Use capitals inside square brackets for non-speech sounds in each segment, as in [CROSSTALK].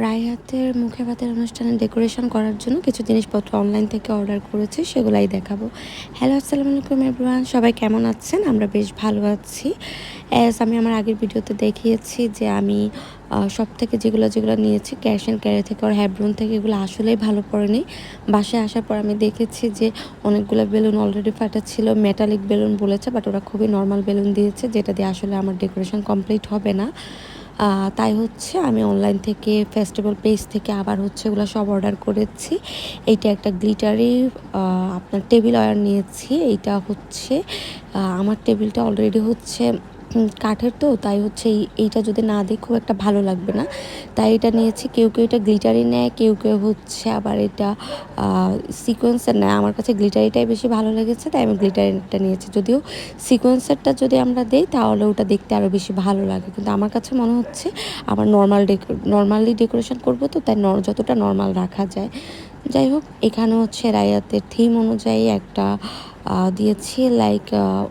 রায়হাতের মুখে ভাতের অনুষ্ঠানে ডেকোরেশন করার জন্য কিছু জিনিসপত্র অনলাইন থেকে অর্ডার করেছি, সেগুলাই দেখাবো। হ্যালো আসসালামু আলাইকুম এভরিওয়ান সবাই কেমন আছেন? আমরা বেশ ভালো আছি। অ্যাজ আমি আমার আগের ভিডিওতে দেখিয়েছি যে আমি সব থেকে যেগুলো যেগুলো নিয়েছি ক্যাশ অ্যান্ড ক্যারি থেকে ওর হ্যাব্রুন থেকে এগুলো আসলেই ভালো পড়েনি। বাসায় আসার পর আমি দেখেছি যে অনেকগুলো বেলুন অলরেডি ফাটা ছিল মেটালিক বেলুন বলেছে বাট ওরা খুবই নর্মাল বেলুন দিয়েছে, যেটা দিয়ে আসলে আমার ডেকোরেশন কমপ্লিট হবে না। তাই হচ্ছে আমি অনলাইন থেকে ফেস্টিভ্যাল পেজ থেকে আবার হচ্ছে ওগুলো সব অর্ডার করেছি। এইটা একটা গ্লিটারি আপনার টেবিল অয়ার নিয়েছি। এইটা হচ্ছে আমার টেবিলটা অলরেডি হচ্ছে কাঠের তো, তাই হচ্ছে এইটা যদি না দিই খুব একটা ভালো লাগবে না। তাই এটা নিয়েছি, কেউ কেউ এটা গ্লিটারি নেয়, কেউ কেউ হচ্ছে আবার এটা সিকোয়েন্সার নেয়। আমার কাছে গ্লিটারিটাই বেশি ভালো লেগেছে, তাই আমি গ্লিটারিটা নিয়েছি। যদিও সিকোয়েন্সারটা যদি আমরা দিই, তাহলে ওটা দেখতে আরও বেশি ভালো লাগে। কিন্তু আমার কাছে মনে হচ্ছে আবার নর্মাল ডেকো নর্মালি ডেকোরেশন করব তো, তাই যতটা নর্মাল রাখা যায়। যাই হোক, এখানে হচ্ছে রায়াতের থিম অনুযায়ী একটা দিয়েছি লাইক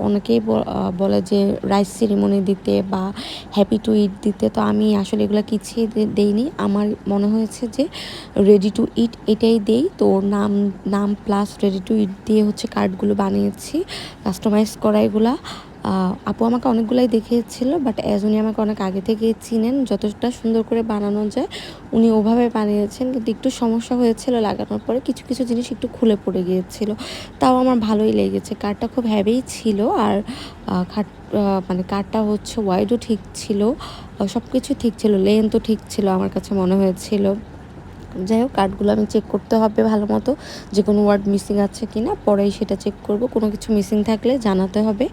অনেকেই বলে যে রাইস সেরিমনি দিতে বা হ্যাপি টু ইট দিতে। তো আমি আসলে এগুলো কিছুই দেইনি। আমার মনে হয়েছে যে রেডি টু ইট এটাই দেই। তো নাম নাম প্লাস রেডি টু ইট দিয়ে হচ্ছে কার্ডগুলো বানিয়েছি কাস্টমাইজ করা এগুলা। আপু আমাকে অনেকগুলাই দেখিয়েছিল বাট অ্যাজ উনি আমাকে অনেক আগে থেকে চিনেন, যতটা সুন্দর করে বানানো যায়, উনি ওভাবে বানিয়েছেন, কিন্তু একটু সমস্যা হয়েছিল লাগানোর পরে কিছু কিছু জিনিস একটু খুলে পড়ে গিয়েছিল। তাও আমার ভালোই লেগেছে। কারটা খুব হ্যাভিই ছিল আর খাট মানে কারটা হচ্ছে ওয়াইডও ঠিক ছিল সব কিছু ঠিক ছিল লেন্থও ঠিক ছিল আমার কাছে মনে হয়েছিল। যাই হোক কার্ডগুলো আমি চেক করতে হবে ভালো মতো, যে কোনো ওয়ার্ড মিসিং আছে কি না পরেই সেটা চেক করব। কোনো কিছু মিসিং থাকলে জানাতে হবে,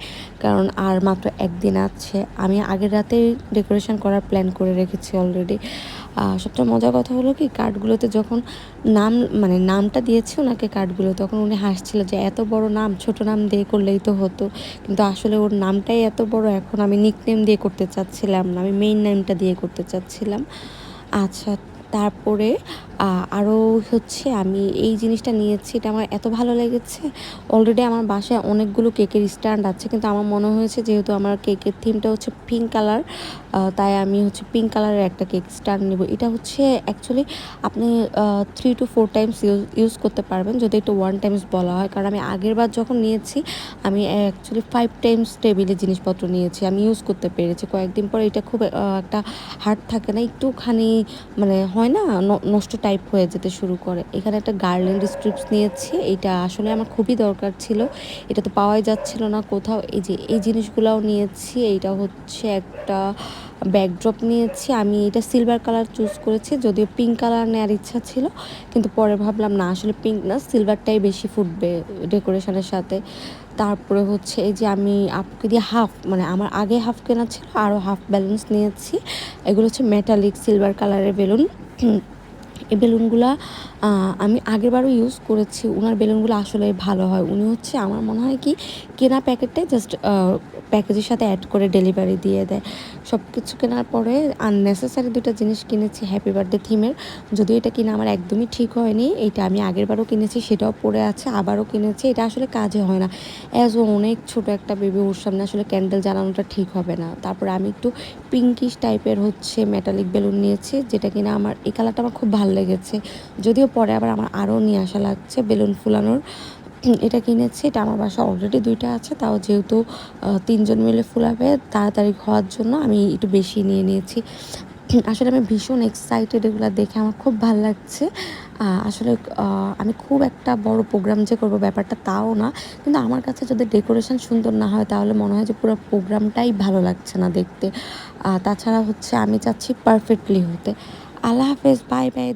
কারণ আর মাত্র একদিন আছে। আমি আগের রাতেই ডেকোরেশন করার প্ল্যান করে রেখেছি অলরেডি সবচেয়ে মজার কথা হলো কি কার্ডগুলোতে যখন নাম মানে নামটা দিয়েছে ওনাকে কার্ডগুলো তখন উনি হাসছিল যে, এত বড় নাম, ছোট নাম দিয়ে করলেই তো হতো। কিন্তু আসলে ওর নামটাই এত বড়, এখন আমি নিক নেম দিয়ে করতে চাচ্ছিলাম না, আমি মেইন নেমটা দিয়ে করতে চাচ্ছিলাম। আচ্ছা তারপরে আরও হচ্ছে আমি এই জিনিসটা নিয়েছি, এটা আমার এত ভালো লেগেছে। অলরেডি আমার বাসায় অনেকগুলো কেকের স্ট্যান্ড আছে, কিন্তু আমার মনে হয়েছে যেহেতু আমার কেকের থিমটা হচ্ছে পিঙ্ক কালার তাই আমি হচ্ছে পিঙ্ক কালারের একটা কেক স্ট্যান্ড নেব। এটা হচ্ছে অ্যাকচুয়ালি আপনি three two four times use use করতে পারবেন, যদি একটু ওয়ান টাইমস বলা হয়। কারণ আমি আগের বার যখন নিয়েছি, আমি অ্যাকচুয়ালি ফাইভ টাইমস টেবিলে জিনিসপত্র নিয়েছি, আমি ইউজ করতে পেরেছি। কয়েকদিন পর এটা খুব একটা হার্ড থাকে না, একটুখানি মানে হয় না? নষ্ট টাইপ হয়ে যেতে শুরু করে। এখানে একটা গার্ল্যান্ড স্ট্রিপস নিয়েছি। এটা আসলে আমার খুবই দরকার ছিল। এটা তো পাওয়াই যাচ্ছিল না কোথাও। এই যে, এই জিনিসগুলোও নিয়েছি। এইটা হচ্ছে একটা ব্যাকড্রপ নিয়েছি। আমি এটা সিলভার কালার চুজ করেছি। যদিও পিঙ্ক কালার নেওয়ার ইচ্ছা ছিল। কিন্তু পরে ভাবলাম, না, আসলে পিঙ্ক না সিলভারটাই বেশি ফুটবে ডেকোরেশনের সাথে। তারপরে হচ্ছে এই যে, আমি আপুকে দিয়ে হাফ মানে আমার আগে হাফ কেনা ছিল আরও হাফ ব্যালেন্স নিয়েছি। এগুলো হচ্ছে মেটালিক সিলভার কালারের বেলুন। এই বেলুনগুলা আমি আগেরবারও ইউজ করেছি। ওনার বেলুনগুলো আসলে ভালো হয়। উনি হচ্ছে, আমার মনে হয় কি, কেনা প্যাকেটটাই জাস্ট প্যাকেজের সাথে অ্যাড করে ডেলিভারি দিয়ে দেয়। সব কিছু কেনার পরে আননেসেসারি দুটো জিনিস কিনেছি হ্যাপি বার্থডে থিমের যদিও এটা কিনা আমার একদমই ঠিক হয়নি এইটা আমি আগেরবারও কিনেছি, সেটাও পড়ে আছে, আবারও কিনেছি, এটা আসলে কাজে হয় না। অ্যাজ ও অনেক ছোট একটা বেবি ওর সামনে আসলে ক্যান্ডেল জ্বালানোটা ঠিক হবে না। তারপরে আমি একটু পিঙ্কিশ টাইপের হচ্ছে মেটালিক বেলুন নিয়েছি, যেটা কিনা আমার, এই কালারটা আমার খুব ভালো লেগেছে। যদিও পরে আবার আমার আরও নিয়ে আসা লাগছে বেলুন ফুলানোর। [CLEARS THROAT] এটা কিনেছি, এটা আমার বাসা অলরেডি দুইটা আছে, তাও যেহেতু তিনজন মিলে ফুলাবে তাড়াতাড়ি হওয়ার জন্য আমি একটু বেশি নিয়ে নিয়েছি। [CLEARS THROAT] আসলে আমি ভীষণ এক্সাইটেড এগুলো দেখে আমার খুব ভালো লাগছে। আসলে আমি খুব একটা বড় প্রোগ্রাম যে করব ব্যাপারটা তাও না, কিন্তু আমার কাছে যদি ডেকোরেশন সুন্দর না হয়, তাহলে মনে হয় যে পুরো প্রোগ্রামটাই ভালো লাগছে না দেখতে। তাছাড়া হচ্ছে আমি চাচ্ছি পারফেক্টলি হতে। আল্লাহ হাফেজ বাই বাই